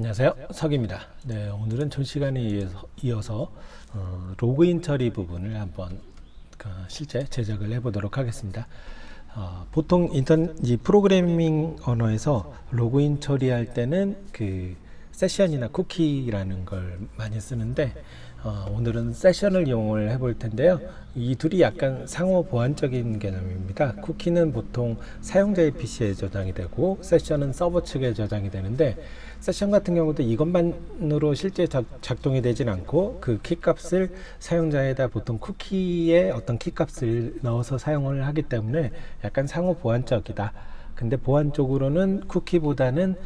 안녕하세요. 석입니다. 네, 오늘은 전 시간에 이어서, 이어서 어, 로그인 처리 부분을 한번 그, 실제 제작을 해보도록 하겠습니다. 어, 보통 인턴 이 프로그래밍 언어에서 로그인 처리할 때는 그 세션이나 쿠키라는 걸 많이 쓰는데 어, 오늘은 세션을 이용을 해볼 텐데요. 이 둘이 약간 상호 보완적인 개념입니다. 쿠키는 보통 사용자의 PC에 저장이 되고 세션은 서버 측에 저장이 되는데 세션 같은 경우도 이것만으로 실제 작, 작동이 되진 않고 그 키값을 사용자에다 보통 쿠키에 어떤 키값을 넣어서 사용을 하기 때문에 약간 상호 보완적이다. 근데 보완적으로는 쿠키보다는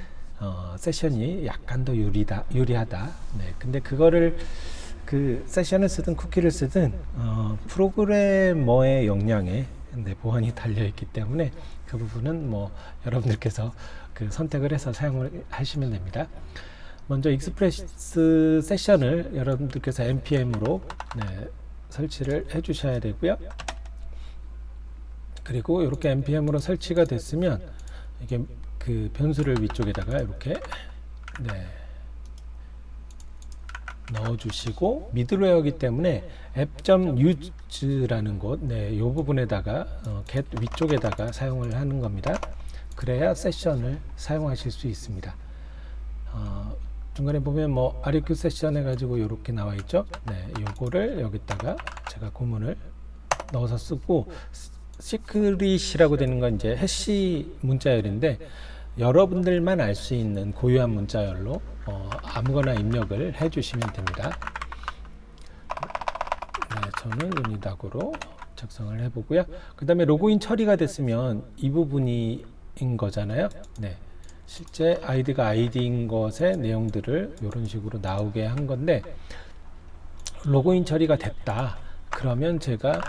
어, 세션이 약간 더 유리다, 유리하다. 네, 근데 그거를 그 세션을 쓰든 쿠키를 쓰든 어, 프로그래머의 역량에 네, 보안이 달려 있기 때문에 그 부분은 뭐 여러분들께서 그 선택을 해서 사용을 하시면 됩니다. 먼저 익스프레스 세션을 여러분들께서 npm으로 네, 설치를 해 주셔야 되고요. 그리고 이렇게 npm으로 설치가 됐으면 이게 그 변수를 위쪽에다가 이렇게 네, 넣어주시고 미들웨어이기 때문에 app.use라는 곳, 네, 이 부분에다가 어, get 위쪽에다가 사용을 하는 겁니다. 그래야 세션을 사용하실 수 있습니다. 어, 중간에 보면 뭐 RQ 세션 해가지고 이렇게 나와 있죠. 네, 요거를 여기다가 제가 고문을 넣어서 쓰고 시크릿이라고 되는 건 이제 해시 문자열인데 여러분들만 알 수 있는 고유한 문자열로 어, 아무거나 입력을 해 주시면 됩니다. 네, 저는 유니닥으로 작성을 해보고요. 그 다음에 로그인 처리가 됐으면 이 부분이 인 거잖아요. 네. 실제 아이디가 아이디인 것의 내용들을 이런 식으로 나오게 한 건데 로그인 처리가 됐다. 그러면 제가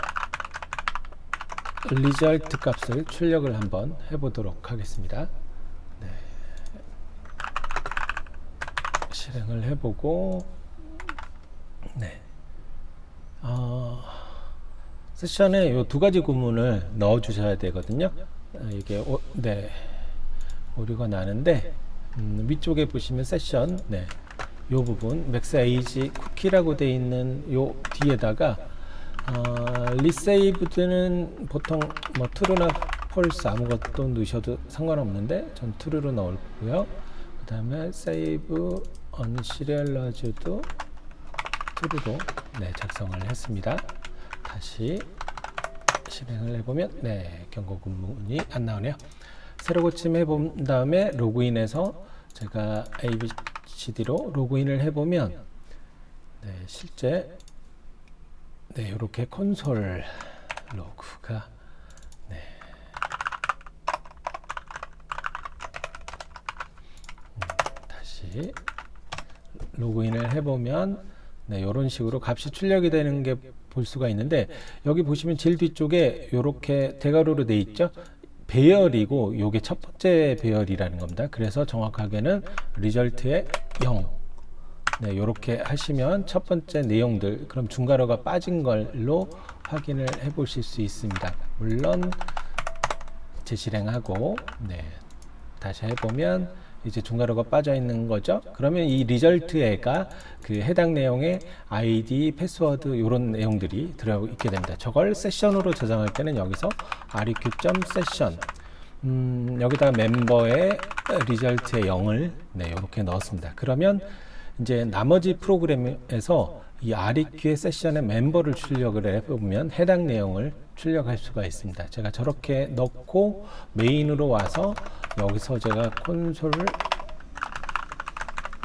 리절트 값을 출력을 한번 해보도록 하겠습니다. 실행을 해보고 네. 어, 세션에 이 두 가지 구문을 넣어 주셔야 되거든요. 어, 이게 오, 네 오류가 나는데 음, 위쪽에 보시면 세션 네. 요 부분 맥스 에이지 쿠키라고 돼 있는 요 뒤에다가 어, 리세이브드는 보통 뭐 트루나 폴스 아무것도 넣으셔도 상관없는데 전 트루로 넣고요. 그 다음에 세이브 언시리얼라즈도 트루로 네, 작성을 했습니다. 다시 실행을 해보면 네 경고 구문이 안 나오네요. 새로 고침 해 본 다음에 로그인해서 제가 ABCD로 로그인을 해보면 네, 실제 네 이렇게 콘솔 로그가 네. 음, 다시 로그인을 해보면 네, 이런 식으로 값이 출력이 되는 게 볼 수가 있는데 여기 보시면 제일 뒤쪽에 이렇게 대괄호로 돼 있죠. 배열이고 요게 첫 번째 배열이라는 겁니다. 그래서 정확하게는 리절트의 0. 네, 이렇게 하시면 첫 번째 내용들 그럼 중괄호가 빠진 걸로 확인을 해 보실 수 있습니다. 물론 재실행하고 네, 다시 해보면 이제 중괄호가 빠져 있는 거죠. 그러면 이 리절트에가 그 해당 내용의 아이디, 패스워드 이런 내용들이 들어 있게 됩니다. 저걸 세션으로 저장할 때는 여기서 req.session 음, 여기다가 멤버의 리절트의 0을 네, 이렇게 넣었습니다. 그러면 이제 나머지 프로그램에서 이 REQ의 세션의 멤버를 출력을 해보면 해당 내용을 출력할 수가 있습니다. 제가 저렇게 넣고 메인으로 와서 여기서 제가 콘솔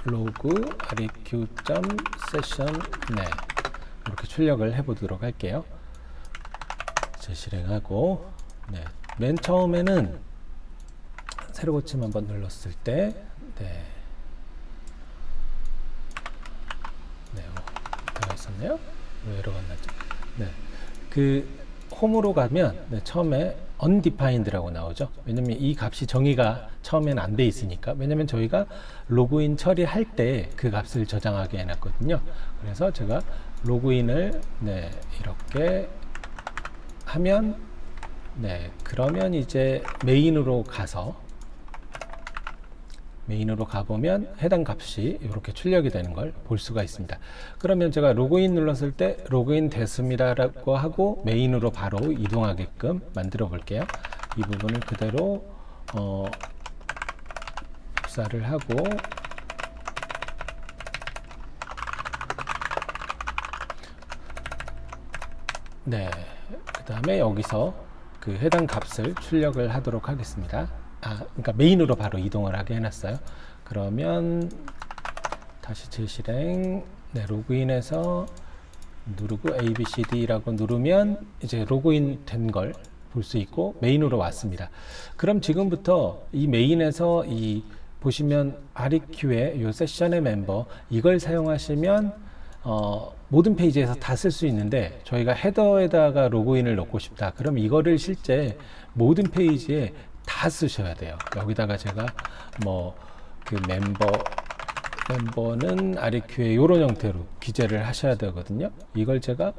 로그 req.session 네 이렇게 출력을 해보도록 할게요. 재실행하고 네. 맨 처음에는 새로 고침 한번 눌렀을 때 네. 네, 어, 들어가 있었네요. 왜 에러가 났죠? 네. 그 홈으로 가면 네, 처음에 undefined라고 나오죠. 왜냐면 이 값이 정의가 처음엔 안 돼 있으니까. 왜냐면 저희가 로그인 처리할 때 그 값을 저장하게 해놨거든요. 그래서 제가 로그인을 네, 이렇게 하면 네, 그러면 이제 메인으로 가서 메인으로 가보면 해당 값이 이렇게 출력이 되는 걸 볼 수가 있습니다. 그러면 제가 로그인 눌렀을 때 로그인 됐습니다라고 하고 메인으로 바로 이동하게끔 만들어 볼게요. 이 부분을 그대로 어, 복사를 하고 네, 그 다음에 여기서 그 해당 값을 출력을 하도록 하겠습니다. 아, 그러니까 메인으로 바로 이동을 하게 해놨어요. 그러면 다시 재실행, 네, 로그인해서 누르고 ABCD라고 누르면 이제 로그인 된 걸 볼 수 있고 메인으로 왔습니다. 그럼 지금부터 이 메인에서 이 보시면 REQ의 요 세션의 멤버 이걸 사용하시면 어, 모든 페이지에서 다 쓸 수 있는데 저희가 헤더에다가 로그인을 넣고 싶다. 그럼 이거를 실제 모든 페이지에 다 쓰셔야 돼요. 여기다가 제가 뭐 그 멤버 멤버는 REQ의 이런 형태로 기재를 하셔야 되거든요. 이걸 제가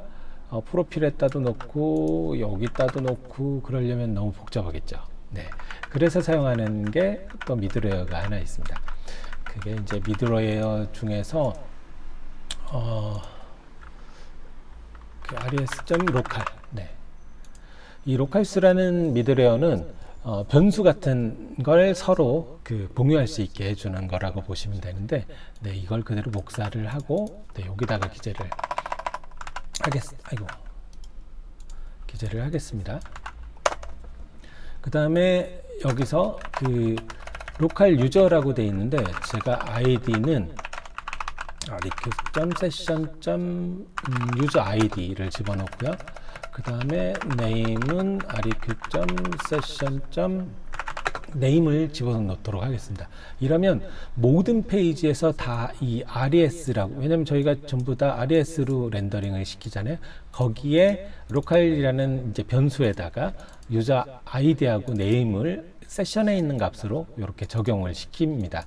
어, 프로필에다도 넣고 여기다도 넣고 그러려면 너무 복잡하겠죠. 네. 그래서 사용하는 게 또 미드웨어가 하나 있습니다. 그게 이제 미드웨어 중에서 어, 그 res.local. 네. 이 로컬스라는 미드웨어는 어, 변수 같은 걸 서로 그 공유할 수 있게 해주는 거라고 보시면 되는데, 네, 이걸 그대로 복사를 하고, 네, 여기다가 기재를 하겠, 아이고, 기재를 하겠습니다. 그 다음에 여기서 그 로컬 유저라고 돼 있는데, 제가 아이디는 req.session.user id를 집어넣고요. 그 다음에 name은 req.session. name을 집어넣도록 하겠습니다. 이러면 모든 페이지에서 다 이 RES라고 왜냐면 저희가 전부 다 RES로 렌더링을 시키잖아요. 거기에 로컬이라는 이제 변수에다가 유저 아이디하고 네임을 세션에 있는 값으로 이렇게 적용을 시킵니다.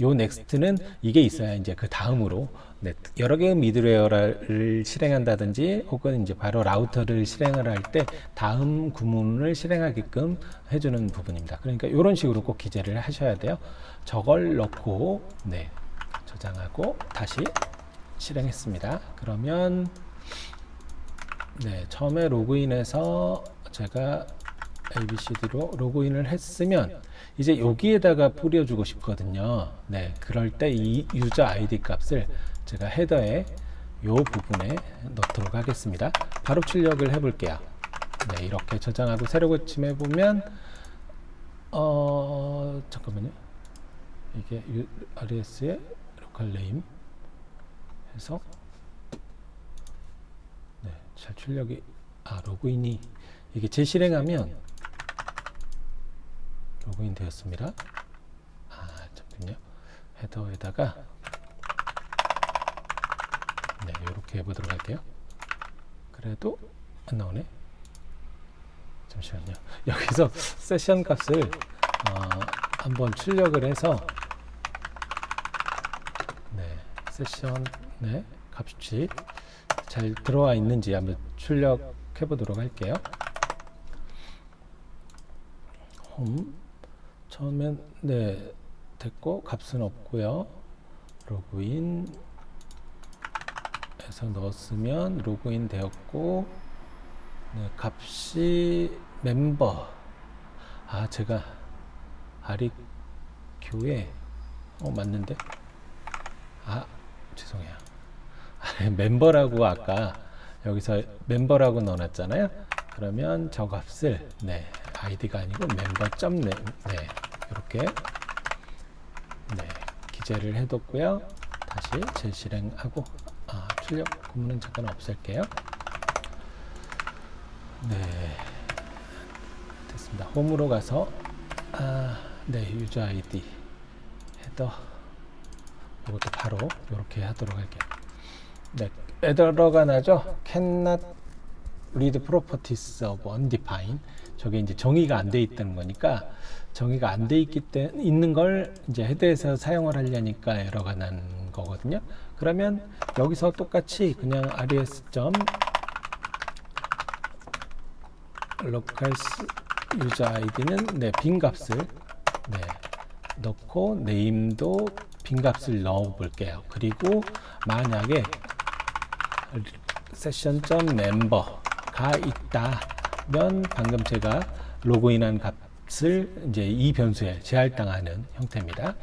요 넥스트는 이게 있어야 이제 그 다음으로 네, 여러 개의 미드웨어를 실행한다든지 혹은 이제 바로 라우터를 실행을 할 때 다음 구문을 실행하게끔 해주는 부분입니다. 그러니까 이런 식으로 꼭 기재를 하셔야 돼요. 저걸 넣고 네, 저장하고 다시 실행했습니다. 그러면 네, 처음에 로그인해서 제가 ABCD로 로그인을 했으면 이제 여기에다가 뿌려주고 싶거든요. 네, 그럴 때 이 유저 아이디 값을 제가 헤더에 요 부분에 넣도록 하겠습니다. 바로 출력을 해볼게요. 네, 이렇게 저장하고 새로 고침해 보면 어 잠깐만요. 이게 RS의 로컬 네임 해서 네, 잘 출력이 아 로그인이 이게 재실행하면 로그인 되었습니다. 아, 잠깐요. 헤더에다가 네, 이렇게 해보도록 할게요. 그래도 안 나오네. 잠시만요. 여기서 세션 값을 어, 한번 출력을 해서 네, 세션 네, 값이 잘 들어와 있는지 한번 출력해 보도록 할게요. 홈 처음엔 네 됐고 값은 없고요. 로그인 해서 넣었으면 로그인 되었고 네, 값이 멤버. 아 제가 아리큐에 어 맞는데? 아 죄송해요. 아, 멤버라고 아까 여기서 멤버라고 넣어놨잖아요. 그러면 저 값을 네 아이디가 아니고 멤버 점 네 네, 이렇게 네 기재를 해뒀고요. 다시 재실행하고. 아, 출력 구문은 잠깐 없앨게요. 네, 됐습니다. 홈으로 가서 아, 네, 유저 아이디 헤더 이것도 바로 이렇게 하도록 할게요. 네, 에러가 나죠. cannot read properties of undefined. 저게 이제 정의가 안 돼 있다는 거니까 정의가 안 돼 있기 때문에 있는 걸 이제 헤드에서 사용을 하려니까 에러가 난 거거든요. 그러면 여기서 똑같이 그냥 res 점 locals user id는 네, 빈 값을 네, 넣고 네임도 빈 값을 넣어 볼게요. 그리고 만약에 세션.점 멤버가 있다면 방금 제가 로그인한 값을 이제 이 변수에 제할당하는 형태입니다.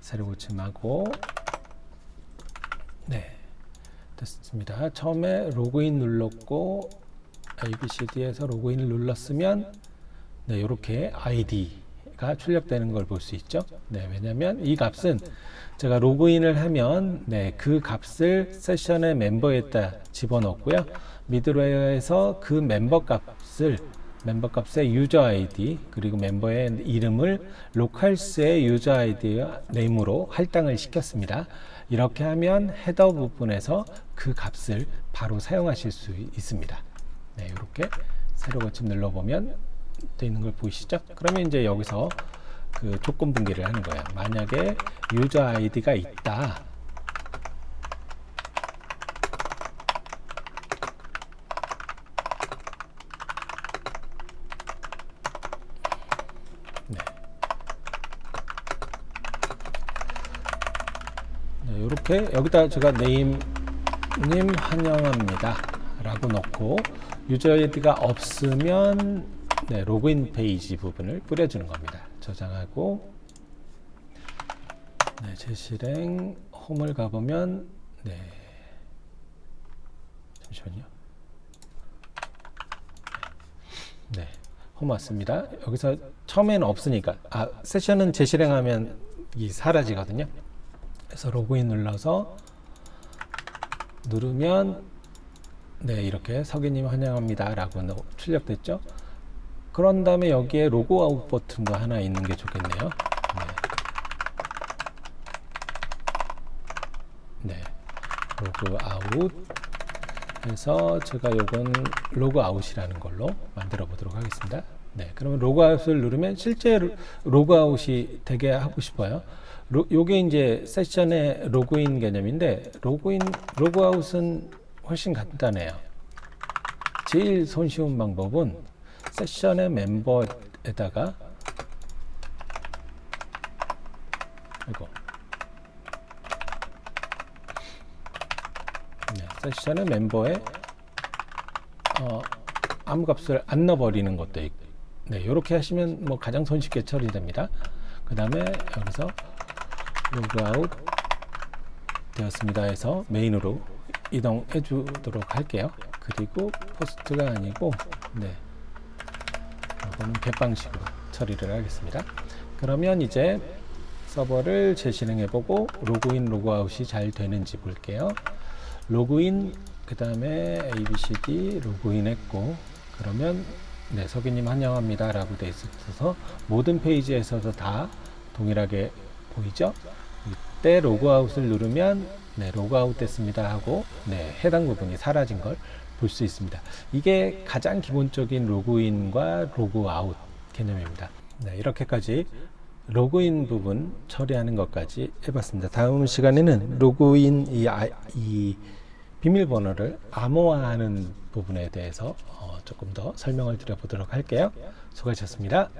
새로 고침하고 네 됐습니다. 처음에 로그인 눌렀고 ABCD에서 로그인을 눌렀으면 네 이렇게 아이디가 출력되는 걸 볼 수 있죠. 네 왜냐하면 이 값은 제가 로그인을 하면 네, 그 값을 세션의 멤버에다 집어넣고요. 미드웨어에서 그 멤버 값을 멤버 값의 유저 아이디 그리고 멤버의 이름을 로컬스의 유저 아이디와 네임으로 할당을 시켰습니다. 이렇게 하면 헤더 부분에서 그 값을 바로 사용하실 수 있습니다. 네, 이렇게 새로 고침 눌러보면 돼 있는 걸 보이시죠? 그러면 이제 여기서 그 조건 분기를 하는 거예요. 만약에 유저 아이디가 있다. 네. 네, 이렇게 여기다 제가 네임님 환영합니다. 라고 넣고 유저 아이디가 없으면 네, 로그인 페이지 부분을 뿌려주는 겁니다. 저장하고 네, 재실행 홈을 가보면 네 잠시만요. 네, 홈 왔습니다. 여기서 처음에는 없으니까 아 세션은 재실행하면 이 사라지거든요. 그래서 로그인 눌러서 누르면 네 이렇게 석이님 환영합니다 라고 출력됐죠. 그런 다음에 여기에 로그아웃 버튼도 하나 있는 게 좋겠네요. 네. 네. 로그 아웃 해서 제가 요건 로그 아웃이라는 걸로 만들어 보도록 하겠습니다. 네. 그러면 로그아웃을 누르면 실제 로그아웃이 되게 하고 싶어요. 로, 요게 이제 세션의 로그인 개념인데 로그인 로그아웃은 훨씬 간단해요. 제일 손쉬운 방법은 세션의 멤버에다가 이거 네, 세션의 멤버에 어, 아무 값을 안 넣어버리는 것도 있고 네, 이렇게 하시면 뭐 가장 손쉽게 처리됩니다. 그 다음에 여기서 로그아웃 되었습니다 해서 메인으로 이동해 주도록 할게요. 그리고 포스트가 아니고 네. 이거는 개방식으로 처리를 하겠습니다. 그러면 이제 서버를 재실행해 보고 로그인 로그아웃이 잘 되는지 볼게요. 로그인 그 다음에 abcd 로그인 했고 그러면 네 석이님 환영합니다 라고 돼 있어서 모든 페이지에서도 다 동일하게 보이죠? 이때 로그아웃을 누르면 네 로그아웃 됐습니다 하고 네 해당 부분이 사라진 걸 볼 수 있습니다. 이게 가장 기본적인 로그인과 로그아웃 개념입니다. 네 이렇게까지 로그인 부분 처리하는 것까지 해봤습니다. 다음 시간에는 로그인 이, 아, 이 비밀번호를 암호화하는 부분에 대해서 어, 조금 더 설명을 드려보도록 할게요. 수고하셨습니다.